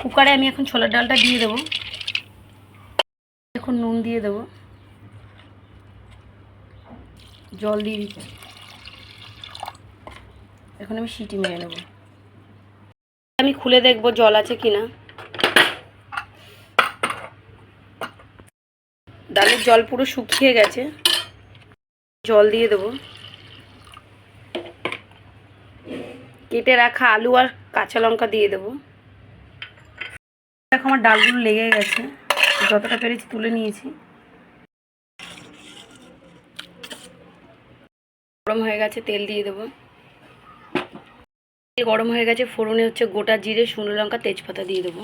কুকারে আমি এখন ছোলার ডালটা দিয়ে দেবো। এখন নুন দিয়ে দেবো। জল দিয়ে দিচ্ছি এখন আমি সিটি মেরে নেব। আমি খুলে দেখব জল আছে কি না ডালের জল পুরো শুকিয়ে গেছে। জল দিয়ে দেবো। কেটে রাখা আলু আর কাঁচা লঙ্কা দিয়ে দেবো। দেখো আমার ডালগুলো লেগে গেছে। যতটা পেরেছি তুলে নিয়েছি। গরম হয়ে গেছে, তেল দিয়ে দেবো। গরম হয়ে গেছে, ফোড়নে হচ্ছে গোটা জিরে, শুকনো লঙ্কা, তেজপাতা দিয়ে দেবো।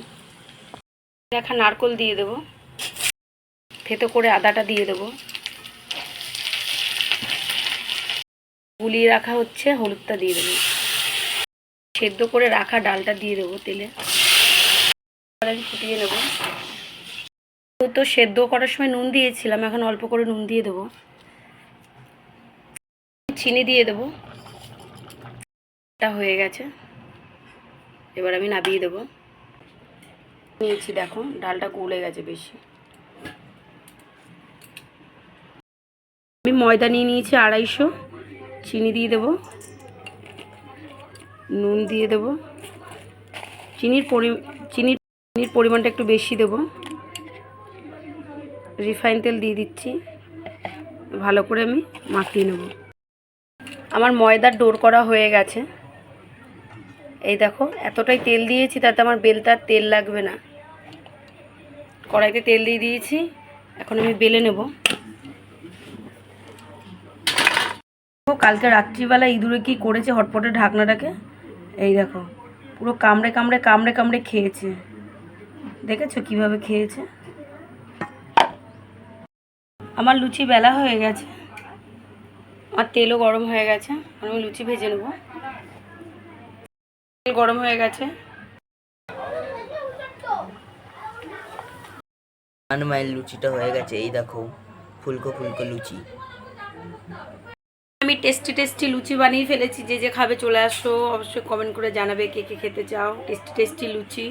রাখা নারকোল দিয়ে দেবো। থেতো করে আদাটা দিয়ে দেবো। গুলিয়ে রাখা হচ্ছে, হলুদটা দিয়ে দেবো। সেদ্ধ করে রাখা ডালটা দিয়ে দেবো তেলে। আমি ফুটিয়ে নেব। তো সেদ্ধ করার সময় নুন দিয়েছিলাম, এখন অল্প করে নুন দিয়ে দেবো। চিনি দিয়ে দেবো। এটা হয়ে গেছে। এবার আমি নাবিয়ে দেবো। নিয়েছি দেখো, ডালটা গলে গেছে বেশি। আমি ময়দা নিয়ে নিয়েছি আড়াইশো। চিনি দিয়ে দেবো। নুন দিয়ে দেবো। চিনির পরি চিনির চিনির পরিমাণটা একটু বেশি দেবো। রিফাইন তেল দিয়ে দিচ্ছি। ভালো করে আমি মাখিয়ে নেব। আমার ময়দার ডোর করা হয়ে গেছে। এই দেখো, এতটাই তেল দিয়েছি তাতে আমার বেলটার তেল লাগবে না। কড়াইতে তেল দিয়ে দিয়েছি, এখন আমি বেলে নেব। কালকে রাত্রিবেলা ইঁদুরে কি করেছে হটপটে ঢাকনাটাকে? এই দেখো, পুরো কামড়ে কামড়ে কামড়ে কামড়ে খেয়েছে। দেখেছ কীভাবে খেয়েছে? আমার লুচি বেলা হয়ে গেছে। আর তেলও গরম হয়ে গেছে আমি লুচি ভেজে নেব। তেল গরম হয়ে গেছে। মায়ের লুচিটা হয়ে গেছে এই দেখো ফুলকো ফুলকো লুচি। আমি টেস্টি টেস্টি লুচি বানিয়ে ফেলেছি যে যে খাবে চলে আসো অবশ্যই কমেন্ট করে জানাবে কে কে খেতে চাও। টেস্টি টেস্টি লুচি।